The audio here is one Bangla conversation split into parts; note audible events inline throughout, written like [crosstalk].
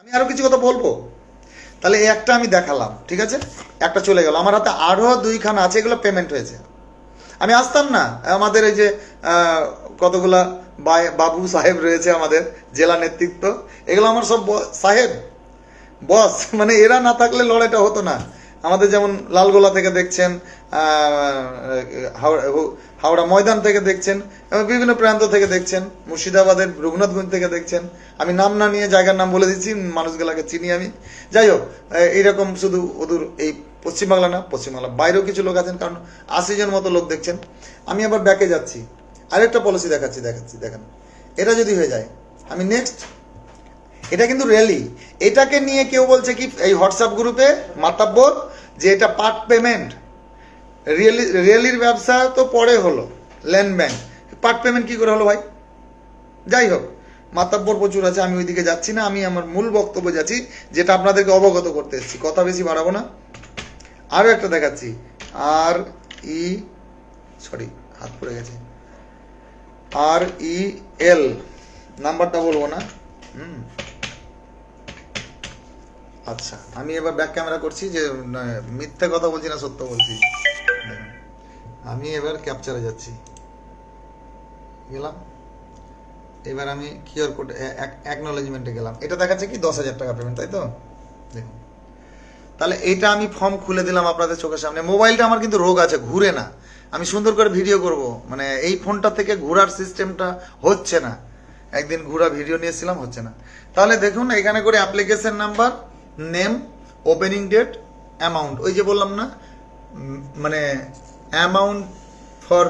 আমি আরও কিছু কথা বলব? তাহলে এই একটা আমি দেখালাম, ঠিক আছে? একটা চলে গেল। আমার হাতে আরও দুইখানা আছে, এগুলো পেমেন্ট হয়েছে। আমি আসতাম না, আমাদের এই যে কতগুলা বাবু সাহেব রয়েছে আমাদের, জেলা নেতৃত্ব, এগুলো আমার সব সাহেব। বস মানে এরা না থাকলে লড়াইটা হতো না। আমাদের যেমন লালগোলা থেকে দেখছেন হাওড়া ময়দান থেকে দেখছেন, এবং বিভিন্ন প্রান্ত থেকে দেখছেন, মুর্শিদাবাদের রঘুনাথগঞ্জ থেকে দেখছেন। আমি নাম না নিয়ে জায়গার নাম বলে দিচ্ছি, মানুষগুলাকে চিনি আমি। যাই হোক এইরকম শুধু ওদূর, এই পশ্চিমবাংলা না, পশ্চিমবাংলা বাইরেও কিছু লোক আছেন, কারণ আশি জন মতো লোক দেখছেন। আমি আবার ব্যাকে যাচ্ছি। আরেকটা পলিসি দেখাচ্ছি দেখাচ্ছি, দেখেন। এটা যদি হয়ে যায়, আমি নেক্সট এটা কিন্তু র্যালি এটাকে নিয়ে কেউ বলছে কি, এই হোয়াটসঅ্যাপ গ্রুপে মাতাব্বর যে এটা পার্ট পেমেন্ট রিয়েলি রিয়েলির ব্যবসা তো পরে হলো ল্যান্ড ব্যাংক পার্ট পেমেন্ট কী করে হলো ভাই? যাই হোক, মাতাব্বর প্রচুর আছে, আমি ওইদিকে যাচ্ছি না, আমি আমার মূল বক্তব্য যাচ্ছি, যেটা আপনাদেরকে অবগত করতে এসেছি। কথা বেশি বাড়াবো না। আরও একটা দেখাচ্ছি। আর ই সরি হাত পড়ে গেছে। আর ই এল, নাম্বারটা বলব না। হুম। আচ্ছা আমি এবার ব্যাক ক্যামেরা করছি যে মিথ্যে কথা বলছি না, সত্য বলছি? আমি এবার ক্যাপচারে যাচ্ছি। গেলাম। এবার আমি কিউআর কোড অ্যাকনোলেজমেন্টে গেলাম। এটা দেখাচ্ছে কি? দশ হাজার টাকা পেমেন্ট তাই তো? দেখুন। তাহলে এটা আমি ফর্ম খুলে দিলাম আপনাদের চোখের সামনে। মোবাইলটা আমার কিন্তু রোগ আছে, ঘুরে না। আমি সুন্দর করে ভিডিও করব। মানে এই ফোনটা থেকে ঘোরার সিস্টেমটা হচ্ছে না। একদিন ঘোরা ভিডিও নিয়েছিলাম, হচ্ছে না। তাহলে দেখুন, এখানে করে application number name opening date amount ওই যে বললাম না মানে অ্যামাউন্ট ফর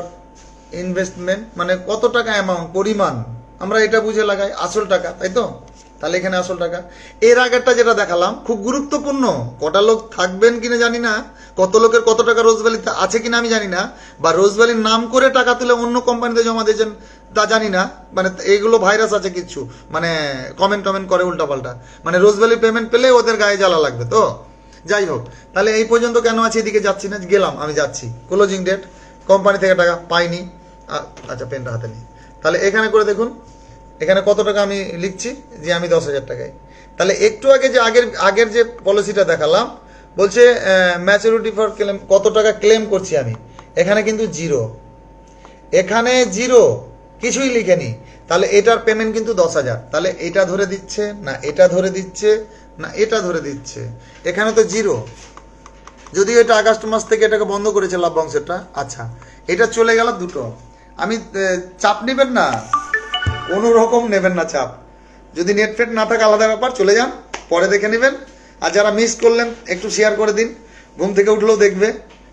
ইনভেস্টমেন্ট মানে কত টাকা অ্যামাউন্ট পরিমাণ। আমরা এটা বুঝে লাগাই, আসল টাকা, তাই তো? তাহলে এখানে আসল টাকা। এর আগেরটা যেটা দেখালাম, খুব গুরুত্বপূর্ণ। কটা লোক থাকবেন কিনা জানি না কত লোকের কত টাকা রোজভ্যালিতে আছে কিনা আমি জানি না, বা রোজভ্যালির নাম করে টাকা তুলে অন্য কোম্পানিতে জমা দিয়েছেন তা জানি না মানে এইগুলো ভাইরাস আছে কিছু মানে কমেন্ট টমেন্ট করে উল্টাপাল্টা। মানে রোজভ্যালি পেমেন্ট পেলে ওদের গায়ে জ্বালা লাগবে তো? যাই হোক, তাহলে এই পর্যন্ত কেন আছে এদিকে যাচ্ছি না, গেলাম, আমি যাচ্ছি। ক্লোজিং ডেট কোম্পানি থেকে টাকা পাইনি আচ্ছা পেনটা হাতে নিই। তাহলে এখানে করে দেখুন, এখানে কত টাকা আমি লিখছি, যে আমি দশ হাজার টাকায়। তাহলে একটু আগে যে আগের আগের যে পলিসিটা দেখালাম বলছে ম্যাচুরিটি ফর ক্লেম কত টাকা ক্লেম করছি আমি? এখানে কিন্তু জিরো এখানে জিরো কিছুই লিখেনি। তাহলে এটার পেমেন্ট কিন্তু দশ হাজার। তাহলে এটা ধরে দিচ্ছে, না এটা ধরে দিচ্ছে, না এটা ধরে দিচ্ছে। এখানে তো জিরো যদিও এটা আগস্ট মাস থেকে এটাকে বন্ধ করেছে লাভ্যাংশটা আচ্ছা এটা চলে গেল দুটো। আমি চাপ নেবেন না। কোনো রকম নেবেন না চাপ। যদি নেট ফেট না থাকে, আলাদা ব্যাপার। চলে যান, পরে দেখে নেবেন। আর যারা মিস করলেন, একটু শেয়ার করে দিন। ঘুম থেকে উঠলেও দেখবে।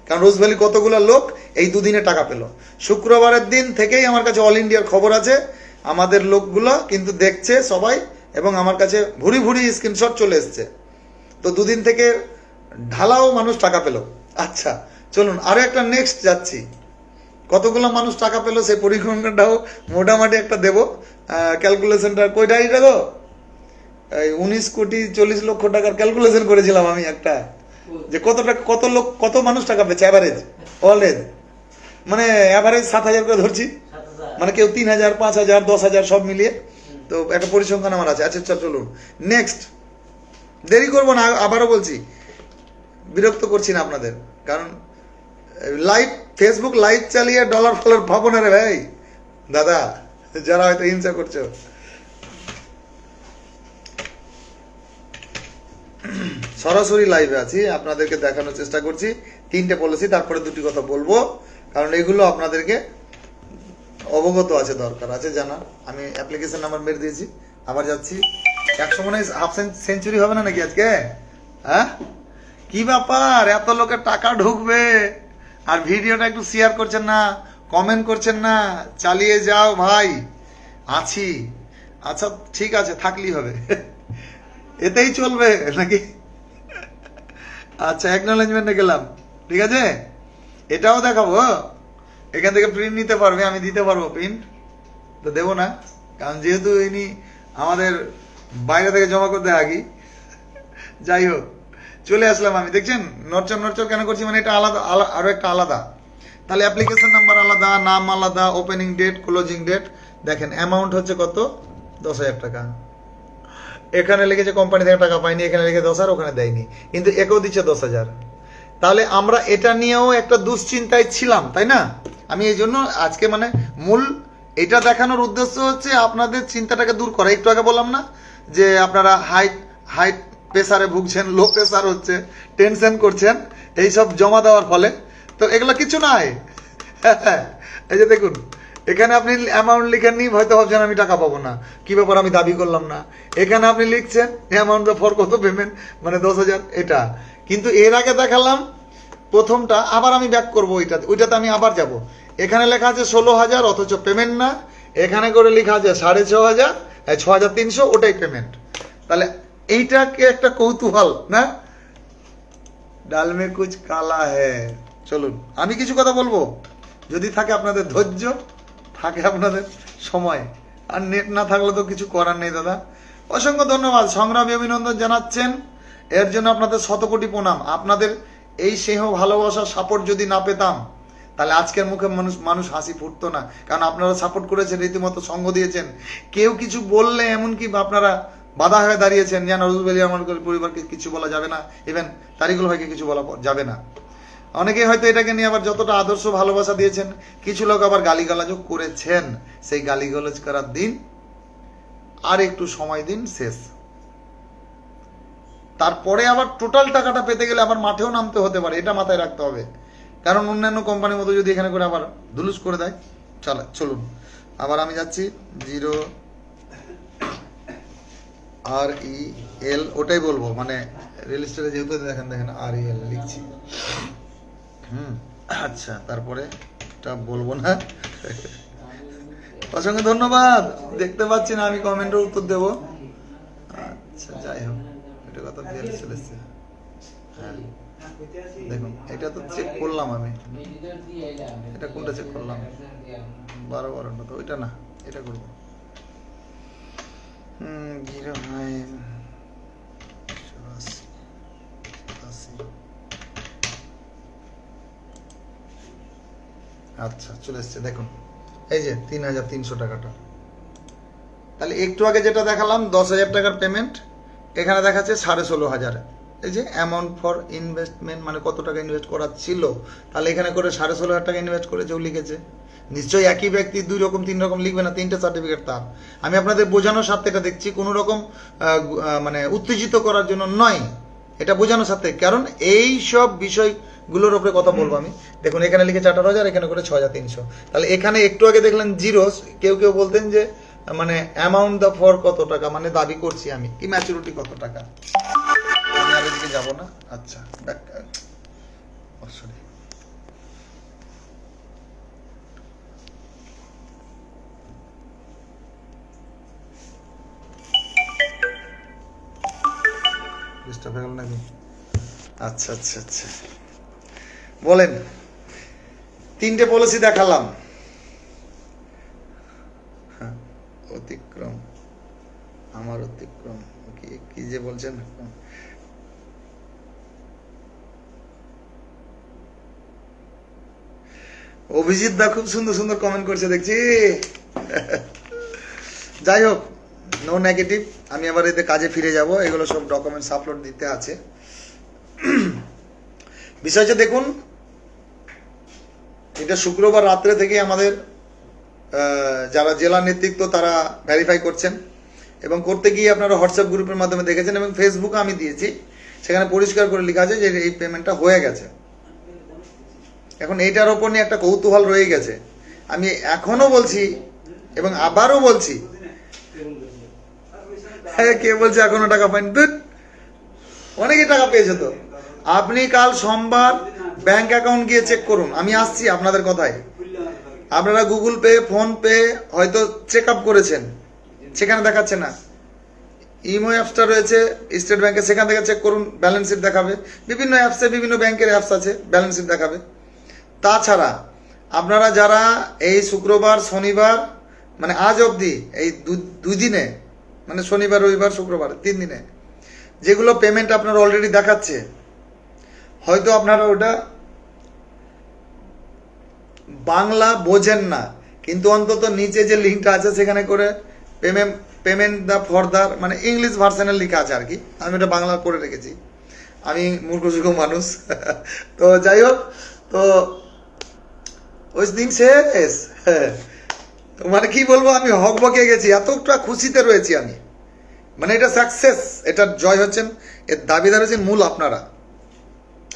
কারণ রোজভ্যালি কতগুলো লোক এই দুদিনে টাকা পেল। শুক্রবারের দিন থেকেই আমার কাছে অল ইন্ডিয়ার খবর আছে। আমাদের লোকগুলো কিন্তু দেখছে সবাই এবং আমার কাছে ভুরি ভুরি স্ক্রিনশট চলে এসছে। তো দুদিন থেকে ঢালাও মানুষ টাকা পেল। আচ্ছা চলুন, আরও একটা নেক্সট যাচ্ছি। কতগুলো মানুষ টাকা পেল সেই পরিসংখ্যানটাও মোটামুটি একটা দেবো। ক্যালকুলেশনটা কই ডায়েরিটা গো? উনিশ কোটি চল্লিশ লক্ষ টাকার ক্যালকুলেশন করেছিলাম আমি একটা। যে কত টাকা, কত লোক, কত মানুষ টাকা পেয়েছে অ্যাভারেজ অলরেজ মানে অ্যাভারেজ সাত হাজার করে ধরছি। মানে কেউ তিন হাজার, পাঁচ হাজার, দশ হাজার, সব মিলিয়ে। তো একটা পরিসংখ্যান আমার আছে। আচ্ছা চল, চলুন। নেক্সট দেরি করব না, আবারও বলছি। বিরক্ত করছি না আপনাদের। কারণ লাইভ ফেসবুক লাইভ চালিয়ে ডলার ফলার ভাবো না রে ভাই। দাদা, যারা হয়তো হিংসা করছ। সরাসরি লাইভে আছি। আপনাদেরকে দেখানোর চেষ্টা করছি। তিনটে পলিসি তারপরে দুটি কথা বলব। কারণ এগুলো আপনাদেরকে অবগত আছে, দরকার আছে, জানা। আমি অ্যাপ্লিকেশন নাম্বার মেরে দিয়েছি। আবার যাচ্ছি। একশো মনে হাফ সেঞ্চুরি হবে না নাকি আজকে? হ্যাঁ? কি ব্যাপার? এত লোকের টাকা ঢুকবে। আর ভিডিওটা একটু শেয়ার করছেন না কমেন্ট করছেন না। চালিয়ে যাও ভাই। আছি। আচ্ছা ঠিক আছে, থাকলেই হবে। [laughs] এতেই চলবে নাকি? আচ্ছা অ্যাকনোলেজমেন্টে গেলাম। ঠিক আছে? এটাও দেখাবো এখান থেকে প্রিন্ট নিতে পারবে, আমি দিতে পারব প্রিন্ট তো দেবো না, কারণ যেহেতু ইনি আমাদের বাইরে থেকে জমা করতে আগে যাই হোক, চলে আসলাম আমি। দেখছেন নরচর নরচর কেন করছি? মানে এটা আলাদা, আলা- আরও একটা আলাদা। তাহলে অ্যাপ্লিকেশন নাম্বার আলাদা, নাম আলাদা ওপেনিং ডেট ক্লোজিং ডেট দেখেন অ্যামাউন্ট হচ্ছে কত? দশ হাজার টাকা। এখানে লিখেছে কোম্পানি থেকে টাকা পাইনি, এখানে লিখে দশ হাজার, ওখানে দেয়নি। কিন্তু একেও দিচ্ছে দশ হাজার। তাহলে আমরা এটা নিয়েও একটা দুশ্চিন্তায় ছিলাম, তাই না? আমি এই জন্য আজকে মানে মূল এটা দেখানোর উদ্দেশ্য হচ্ছে আপনাদের চিন্তাটাকে দূর করা। একটু আগে বললাম না যে আপনারা হাই হাই প্রেসারে ভুগছেন লো প্রেসার হচ্ছে টেনশন করছেন, এইসব জমা দেওয়ার ফলে। তো এগুলো কিছু নাই [laughs] এই যে দেখুন এখানে আপনি অ্যামাউন্ট লিখেননি হয়তো ভাবছেন আমি টাকা পাবো না। কি ব্যাপার, আমি দাবি করলাম না। এখানে আপনি লিখছেন অ্যামাউন্ট ফর কত পেমেন্ট মানে দশ হাজার, এটা। কিন্তু এর আগে দেখালাম, প্রথমটা, আবার আমি ব্যাক করব ওইটাতে ওইটাতে আমি আবার যাব। এখানে লেখা আছে ষোলো হাজার, অথচ পেমেন্ট না। এখানে করে লেখা আছে সাড়ে ছ হাজার ছ হাজার তিনশো, ওটাই পেমেন্ট তাহলে এইটাকে একটা কৌতূহল, না? ডালমে কুচ কালা হ্যাঁ চলুন, আমি কিছু কথা বলব? যদি থাকে আপনাদের ধৈর্য। থাকে আপনাদের সময়। আর নেট না থাকলে তো কিছু করার নেই, দাদা। অসংখ্য ধন্যবাদ। সংগ্রামী অভিনন্দন জানাচ্ছেন। এর জন্য আপনাদের শতকোটি প্রণাম। আপনাদের এই স্নেহ, ভালোবাসা সাপোর্ট যদি না পেতাম, তাহলে আজকের মুখে মানুষ মানুষ হাসি ফুটতো না। কারণ আপনারা সাপোর্ট করেছেন, রীতিমতো সঙ্গ দিয়েছেন। কেউ কিছু বললে এমনকি আপনারা বাধা হয়ে দাঁড়িয়েছেন, যেন রুজবেলি আমার পরিবারকে কিছু বলা যাবে না। ইভেন তারিকুল ভাইকে কিছু বলা যাবে না। অনেকেই হয়তো এটাকে নিয়ে আবার যতটা আদর্শ ভালোবাসা দিয়েছেন, কিছু লোক আবার গালিগালাজও করেছেন। সেই গালিগালাজ করার দিন আর একটু সময় দিন, শেষ। তারপরে আবার টোটাল টাকাটা পেতে গেলে আবার মাঠেও নামতে হতে পারে, এটা মাথায় রাখতে হবে। কারণ অন্যান্য কোম্পানির মতো যদি এখানে করে আবার দুলুস করে দেয়, চলে, চলুন। আবার আমি যাচ্ছি, জিরো আর ই এল, ওটাই বলব মানে রেল স্টেটে যেহেতু দেখেন দেখেন, আর ই এল লিখছি। হুম। আচ্ছা তারপরে এটা বলব না। অসংখ্য ধন্যবাদ। দেখতে পাচ্ছি না আমি কমেন্টের উত্তর দেব। আচ্ছা যাই হোক এটা কথা বিয়াল্লিশ চলে এসছে। হ্যাঁ দেখুন, এটা তো চেক করলাম আমি। এটা কোনটা চেক করলাম? বারো বারোটা তো, ওইটা না, এটা করব। হুম, জিরো আচ্ছা চলে এসছে, দেখুন। এই যে, তিন হাজার তিনশো টাকাটা। তাহলে একটু আগে যেটা দেখালাম, দশ হাজার টাকার পেমেন্ট এখানে দেখাচ্ছে সাড়ে ষোলো হাজার। এই যে অ্যামাউন্ট ফর ইনভেস্টমেন্ট মানে কত টাকা ইনভেস্ট করার ছিল, তাহলে এখানে করে সাড়ে ষোলো হাজার টাকা ইনভেস্ট করেছেও লিখেছে। নিশ্চয়ই একই ব্যক্তি দুই রকম, তিন রকম লিখবে না, তিনটে সার্টিফিকেট তার। আমি আপনাদের বোঝানোর সাথে এটা দেখছি, কোনো রকম মানে উত্তেজিত করার জন্য নয়। এটা বোঝানোর সাথে, কারণ এই সব বিষয়গুলোর উপরে কথা বলব আমি। দেখুন, এখানে লিখে চারটার হাজার এখানে করে ছ হাজার তিনশো। তাহলে এখানে একটু আগে দেখলেন জিরো কেউ কেউ বলতেন যে মানে অ্যামাউন্ট দ্য ফর কত টাকা মানে দাবি করছি আমি, কি ম্যাচুরিটি কত টাকা। আমি আর এদিকে যাব না? আচ্ছা সরি ডিস্টার্ব হয়ে নাকি? আচ্ছা আচ্ছা আচ্ছা। বলেন তিনটে পলিসি দেখালাম। হ্যাঁ, অতিক্রম আমার অতিক্রম কি কি যে বলছেন? অভিজিৎ দা খুব সুন্দর সুন্দর কমেন্ট করছে দেখছি। যাই হোক নো নেগেটিভ আমি আবার এতে কাজে ফিরে যাব, এগুলো সব ডকুমেন্টস আপলোড দিতে আছে। [clears throat] বিষয় দেখুন, এটা শুক্রবার রাত্রে থেকে আমাদের যারা জেলা নেতৃত্ব তারা ভেরিফাই করছেন এবং করতে গিয়ে আপনারা হোয়াটসঅ্যাপ গ্রুপের মাধ্যমে দেখেছেন এবং ফেসবুকে আমি দিয়েছি। সেখানে পরিষ্কার করে লেখা আছে যে এই পেমেন্টটা হয়ে গেছে। এখন এইটার ওপর নিয়ে একটা কৌতূহল রয়ে গেছে। আমি এখনও বলছি এবং আবারও বলছি হ্যাঁ, কে বলছে এখনও টাকা পাইনি দুধ অনেকে টাকা পেয়েছে তো। আপনি কাল সোমবার ব্যাংক অ্যাকাউন্ট গিয়ে চেক করুন। আমি আসছি আপনাদের কথায়। আপনারা গুগল পে ফোন পে হয়তো চেক আপ করেছেন। সেখানে দেখাচ্ছে না। ইমো অ্যাপসটা রয়েছে স্টেট ব্যাংকে সেখান থেকে চেক করুন ব্যালেন্স শিট দেখাবে। বিভিন্ন অ্যাপসে বিভিন্ন ব্যাংকের অ্যাপস আছে ব্যালেন্স শিট দেখাবে। তাছাড়া আপনারা যারা এই শুক্রবার শনিবার মানে আজ অবধি এই দু- দুই দিনে মানে শনিবার, রবিবার, শুক্রবার, তিন দিনে। যেগুলো পেমেন্ট আপনার অলরেডি দেখাচ্ছে, হয়তো আপনারা ওটা বাংলা বোঝেন না। কিন্তু অন্তত নিচে যে লিঙ্কটা আছে, সেখানে করে পেমেন্ট পেমেন্ট দ্য ফর্দার মানে ইংলিশ ভার্সনের লেখা আছে আর কি। আমি এটা বাংলা করে রেখেছি। আমি মূর্খসূর্খ মানুষ। [laughs] তো যাই হোক, তো ওই দিন শেষ। তো মানে কি বলব, আমি হকবকে গেছি, এতটা খুশিতে রয়েছি আমি। মানে এটা সাকসেস এটার জয় হচ্ছেন, এর দাবিদার হচ্ছেন মূল আপনারা।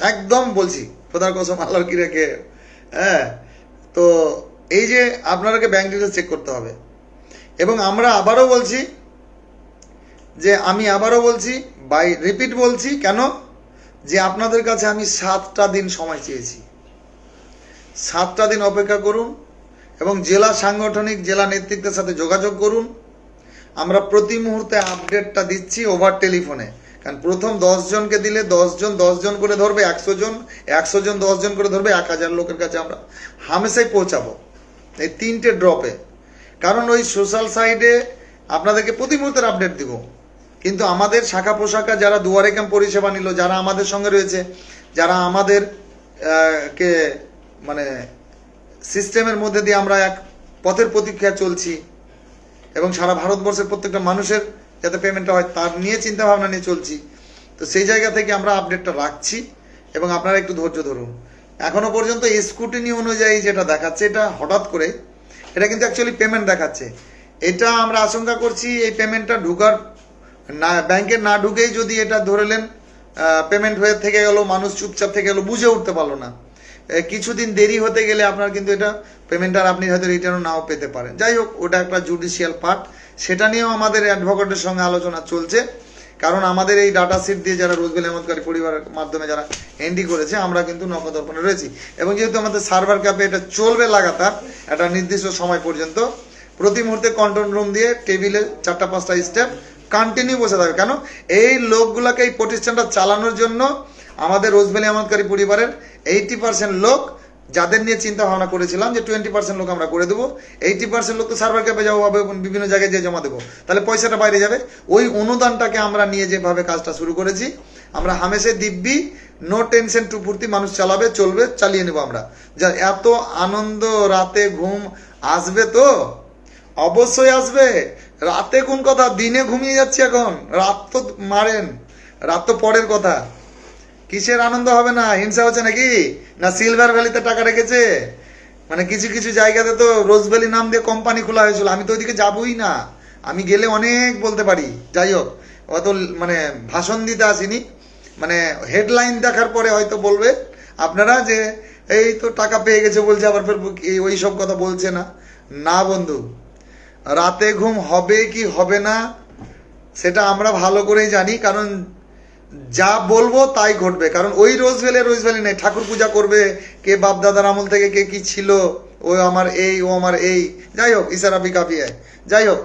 একদম বলছি, খোদার কসম, আল্লাহর কি। রেখে হ্যাঁ তো এই যে আপনারাকে ব্যাংক ডিটেলস চেক করতে হবে। এবং আমরা আবারও বলছি যে, আমি আবারও বলছি বাই রিপিট বলছি, কেন? যে আপনাদের কাছে আমি সাতটা দিন সময় চেয়েছি। সাতটা দিন অপেক্ষা করুন এবং জেলা সাংগঠনিক, জেলা নেতৃত্বের সাথে যোগাযোগ করুন। আমরা প্রতি মুহূর্তে আপডেটটা দিচ্ছি ওভার টেলিফোনে কারণ প্রথম জনকে দিলে দশ জন দশ জন করে ধরবে একশো জন একশো জন, দশ জন করে ধরবে এক হাজার লোকের কাছে আমরা হামেশাই পৌঁছাবো এই তিনটে ড্রপে কারণ ওই সোশ্যাল সাইডে আপনাদেরকে প্রতি মুহূর্তের আপডেট দিব। কিন্তু আমাদের শাখা পোশাখা যারা দুয়ারে ক্যাম্প পরিষেবা নিল, যারা আমাদের সঙ্গে রয়েছে, যারা আমাদের কে মানে সিস্টেমের মধ্যে দিয়ে আমরা এক পথের প্রতীক্ষা চলছি এবং সারা ভারতবর্ষের প্রত্যেকটা মানুষের যাতে পেমেন্টটা হয় তার নিয়ে চিন্তা ভাবনা নিয়ে চলছি। তো সেই জায়গা থেকে আমরা আপডেটটা রাখছি এবং আপনারা একটু ধৈর্য ধরুন। এখনও পর্যন্ত স্কুটিনি অনুযায়ী যেটা দেখাচ্ছে, এটা হঠাৎ করে এটা কিন্তু অ্যাকচুয়ালি পেমেন্ট দেখাচ্ছে। এটা আমরা আশঙ্কা করছি এই পেমেন্টটা ঢুকার না, ব্যাংকে না ঢুকেই যদি এটা ধরেলেন পেমেন্ট হয়ে থেকে গেল, মানুষ চুপচাপ থেকে গেল, বুঝে উঠতে পারল না। কিছুদিন দেরি হতে গেলে আপনার কিন্তু এটা পেমেন্ট আর আপনি হয়তো রিটার্নও নাও পেতে পারেন। যাই হোক, ওটা একটা জুডিশিয়াল পার্ট সেটা নিয়েও আমাদের অ্যাডভোকেটের সঙ্গে আলোচনা চলছে। কারণ আমাদের এই ডাটা সিট দিয়ে যারা রোজবেল আহমদকারী পরিবারের মাধ্যমে যারা এন্ট্রি করেছে, আমরা কিন্তু নকদর্পণে রয়েছি। এবং যেহেতু আমাদের সার্ভার ক্যাপে এটা চলবে লাগাতার, একটা নির্দিষ্ট সময় পর্যন্ত, প্রতি মুহূর্তে কন্ট্রোল রুম দিয়ে টেবিলে চারটা, পাঁচটা স্টেপ কন্টিনিউ বসে থাকবে। কেন? এই লোকগুলাকে এই প্রতিষ্ঠানটা চালানোর জন্য আমাদের রোজবেলি আহমদকারী পরিবারের এইটি পার্সেন্ট লোক যাদের নিয়ে চিন্তা ভাবনা করেছিলাম যে টোয়েন্টি পার্সেন্ট লোক আমরা করে দেবো এইটি পার্সেন্ট লোক তো সার্ভার ক্যাপে যাব বিভিন্ন জায়গায় যে জমা দেবো। তাহলে পয়সাটা বাইরে যাবে। ওই অনুদানটাকে আমরা নিয়ে যেভাবে কাজটা শুরু করেছি, আমরা হামেশে দিব্যি নো টেনশন টু ফুর্তি মানুষ চালাবে, চলবে, চালিয়ে নেব আমরা। যা এত আনন্দ, রাতে ঘুম আসবে তো? অবশ্যই আসবে। রাতে কোন কথা? দিনে ঘুমিয়ে যাচ্ছি এখন। রাত তো মারেন। রাত তো পরের কথা। কিসের আনন্দ হবে না? হিংসা হচ্ছে নাকি? না সিলভার ভ্যালিতে টাকা রেখেছে? মানে কিছু কিছু জায়গাতে তো রোজ ভ্যালি নাম দিয়ে কোম্পানি খোলা হয়েছিল। আমি তো ওইদিকে যাবই না। আমি গেলে অনেক বলতে পারি। যাই হোক, অত মানে ভাষণ দিতে আসিনি। মানে হেডলাইন দেখার পরে হয়তো বলবে। আপনারা যে, এই তো টাকা পেয়ে গেছে বলছে, আবার ফের ওই সব কথা বলছে না। না বন্ধু, রাতে ঘুম হবে কি হবে না, সেটা আমরা ভালো করেই জানি। কারণ যা বলব তাই ঘটবে। কারণ ওই রোজ ভ্যালি রোজ ভ্যালি নেই। ঠাকুর পূজা করবে কে বাপ দাদার আমল থেকে কে কি ছিল, ও আমার এই, ও আমার এই। যাই হোক ইসারা বিকাফিয়ায় যাই হোক,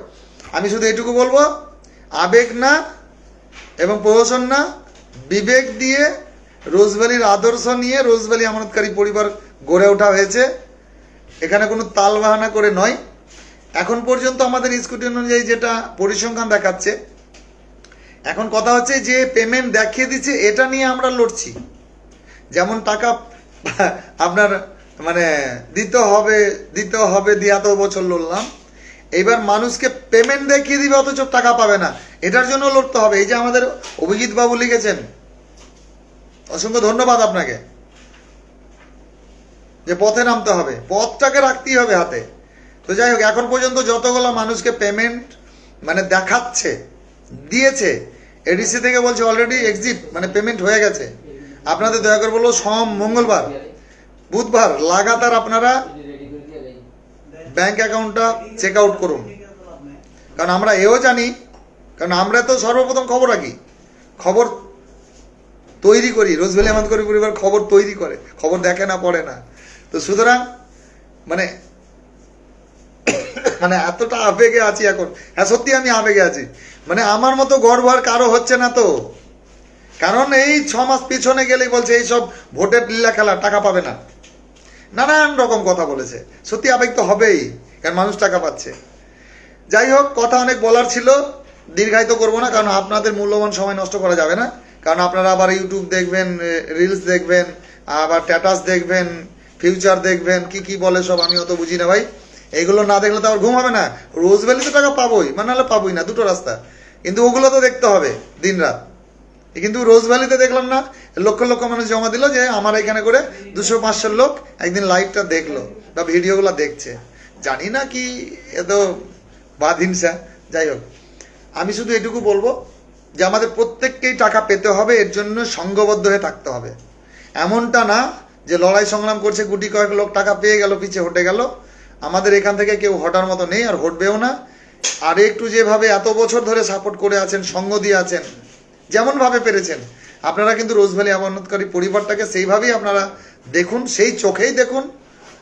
আমি শুধু এটুকু বলব, আবেগ না এবং প্রহসন না, বিবেক দিয়ে রোজভ্যালির আদর্শ নিয়ে রোজভ্যালি আমানতকারী পরিবার গড়ে ওঠা হয়েছে। এখানে কোনো তাল বাহানা করে নয়। এখন পর্যন্ত আমাদের স্কুটি অনুযায়ী যেটা পরিসংখ্যান দেখাচ্ছে এখন কথা হচ্ছে যে পেমেন্ট দেখিয়ে দিচ্ছে, এটা নিয়ে আমরা লড়ছি। যেমন টাকা [laughs] আপনার মানে দিতে হবে দিতে হবে, দিয়ে এত বছর লড়লাম। এবার মানুষকে পেমেন্ট দেখিয়ে দিবে, অথচ টাকা পাবে না। এটার জন্য লড়তে হবে। এই যে আমাদের অভিজিৎ বাবু লিখেছেন, অসংখ্য ধন্যবাদ আপনাকে, যে পথে নামতে হবে। পথটাকে রাখতেই হবে হাতে। তো যাই হোক, এখন পর্যন্ত যতগুলো মানুষকে পেমেন্ট মানে দেখাচ্ছে, দিয়েছে এডিসি থেকে বলছে অলরেডি এক্সিট মানে পেমেন্ট হয়ে গেছে। আপনাদের দয়া করে বলব সোম, মঙ্গলবার, বুধবার লাগাতার আপনারা ব্যাংক অ্যাকাউন্টটা চেক আউট করুন। কারণ আমরা এও জানি, কারণ আমরা তো সর্বপ্রথম খবর রাখি। খবর তৈরি করি রোজভ্যালি আমাদের পরিবার খবর তৈরি করে, খবর দেখে না, পড়ে না। তো সুতরাং মানে মানে এতটা আবেগে আছি এখন। হ্যাঁ সত্যি আমি আবেগে আছি। মানে আমার মতো গর্ব আর কারও হচ্ছে না তো। কারণ এই ছ মাস পিছনে গেলেই বলছে, এই সব ভোটের লীলা খেলা, টাকা পাবে না। নানান রকম কথা বলেছে। সত্যি আবেগ তো হবেই, কারণ মানুষ টাকা পাচ্ছে। যাই হোক, কথা অনেক বলার ছিল। দীর্ঘায়িত করব না, কারণ আপনাদের মূল্যবান সময় নষ্ট করা যাবে না। কারণ আপনারা আবার ইউটিউব দেখবেন রিলস দেখবেন, আবার স্ট্যাটাস দেখবেন ফিউচার দেখবেন, কি কি বলে সব আমি অত বুঝি না ভাই। এইগুলো না দেখলে তো আবার ঘুম হবে না। রোজ ভ্যালিতে টাকা পাবোই মানে নাহলে পাবোই না, দুটো রাস্তা। কিন্তু ওগুলো তো দেখতে হবে দিন রাত কিন্তু রোজ ভ্যালিতে দেখলাম না, লক্ষ লক্ষ মানুষ জমা দিল যে আমার এখানে করে দুশো পাঁচশো লোক একদিন লাইভটা দেখল বা ভিডিওগুলো দেখছে। জানি না কি এত বাদ হিংসা যাই হোক। আমি শুধু এটুকু বলব যে আমাদের প্রত্যেককেই টাকা পেতে হবে, এর জন্য সংঘবদ্ধ হয়ে থাকতে হবে। এমনটা না যে লড়াই সংগ্রাম করছে, গুটি কয়েক লোক টাকা পেয়ে গেল, পিছে হটে গেল। আমাদের এখান থেকে কেউ হটার মতো নেই আর হটবেও না। আর একটু যেভাবে এত বছর ধরে সাপোর্ট করে আছেন সঙ্গ দিয়ে আছেন যেমনভাবে পেরেছেন আপনারা কিন্তু রোজভ্যালি আমানতকারী পরিবারটাকে সেইভাবেই আপনারা দেখুন সেই চোখেই দেখুন।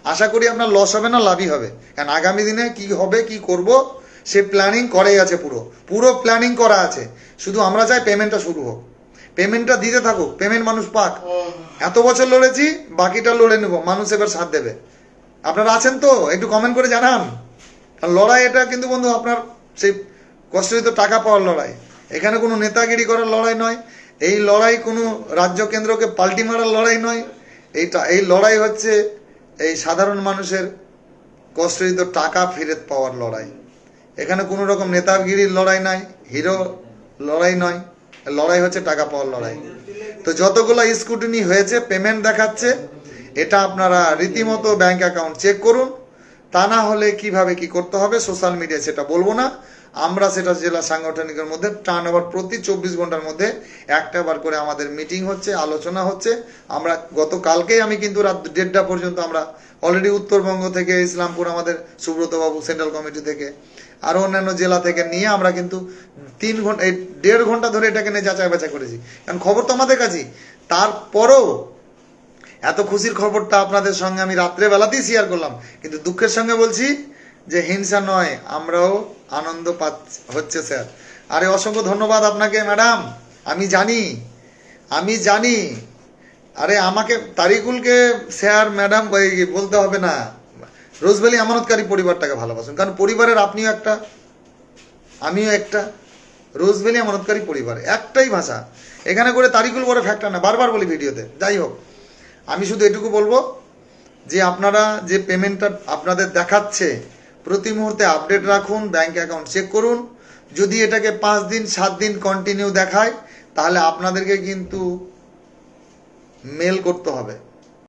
আশা করি আপনার লস হবে না লাভই হবে। কারণ আগামী দিনে কি হবে কি করব সে প্ল্যানিং করাই আছে পুরো। পুরো প্ল্যানিং করা আছে। শুধু আমরা চাই পেমেন্টটা শুরু হোক। পেমেন্টটা দিতে থাকুক পেমেন্ট মানুষ পাক। এত বছর লড়েছি বাকিটা লড়ে নেব। মানুষ এবার সাথ দেবে। আপনারা আছেন তো? একটু কমেন্ট করে জানান। লড়াই এটা কিন্তু বন্ধু, আপনার সেই কষ্টরিত টাকা পাওয়ার লড়াই। এখানে কোনো নেতাগিরি করার লড়াই নয়। এই লড়াই কোনো রাজ্য কেন্দ্রকে পাল্টি মারার লড়াই নয়। এইটা, এই লড়াই হচ্ছে এই সাধারণ মানুষের কষ্টরিত টাকা ফেরত পাওয়ার লড়াই। এখানে কোনো রকম নেতাগিরির লড়াই নাই, হিরো লড়াই নয়। লড়াই হচ্ছে টাকা পাওয়ার লড়াই। তো যতগুলো স্কুটিনি হয়েছে পেমেন্ট দেখাচ্ছে এটা আপনারা রীতিমতো ব্যাংক অ্যাকাউন্ট চেক করুন। তা না হলে কীভাবে কি করতে হবে সোশ্যাল মিডিয়া সেটা বলব না। আমরা সেটা জেলা সাংগঠনিকের মধ্যে টার্ন ওভার প্রতি চব্বিশ ঘণ্টার মধ্যে একটা বার করে আমাদের মিটিং হচ্ছে, আলোচনা হচ্ছে। আমরা গতকালকেই আমি কিন্তু রাত দেড়টা পর্যন্ত আমরা অলরেডি উত্তরবঙ্গ থেকে ইসলামপুর আমাদের সুব্রতবাবু সেন্ট্রাল কমিটি থেকে আরও অন্যান্য জেলা থেকে নিয়ে আমরা কিন্তু তিন ঘণ্টা, এই দেড় ঘণ্টা ধরে এটাকে নিয়ে যাচাই বাছাই করেছি। কারণ খবর তো আমাদের কাছেই। তারপরও এত খুশির খবরটা আপনাদের সঙ্গে আমি রাত্রে বেলাতেই শেয়ার করলাম। কিন্তু দুঃখের সঙ্গে বলছি যে হিংসা নয়, আমরাও আনন্দ পাচ্ছি হচ্ছে স্যার আরে অসংখ্য ধন্যবাদ আপনাকে ম্যাডাম আমি জানি আমি জানি। আরে আমাকে, তারিকুলকে স্যার ম্যাডাম বলতে হবে না। রোজভ্যালি আমানতকারী পরিবারটাকে ভালোবাসুন, কারণ পরিবারের আপনিও একটা, আমিও একটা। রোজভ্যালি আমানতকারী পরিবার, একটাই ভাষা। এখানে করে তারিকুল বড় ফ্যাক্টর না, বারবার বলি ভিডিওতে, যাই হোক। আমি শুধু এটুকু বলব যে আপনারা যে পেমেন্টটা আপনাদের দেখাচ্ছে, প্রতি মুহূর্তে আপডেট রাখুন ব্যাঙ্ক অ্যাকাউন্ট চেক করুন। যদি এটাকে পাঁচ দিন, সাত দিন কন্টিনিউ দেখায়, তাহলে আপনাদেরকে কিন্তু মেল করতে হবে।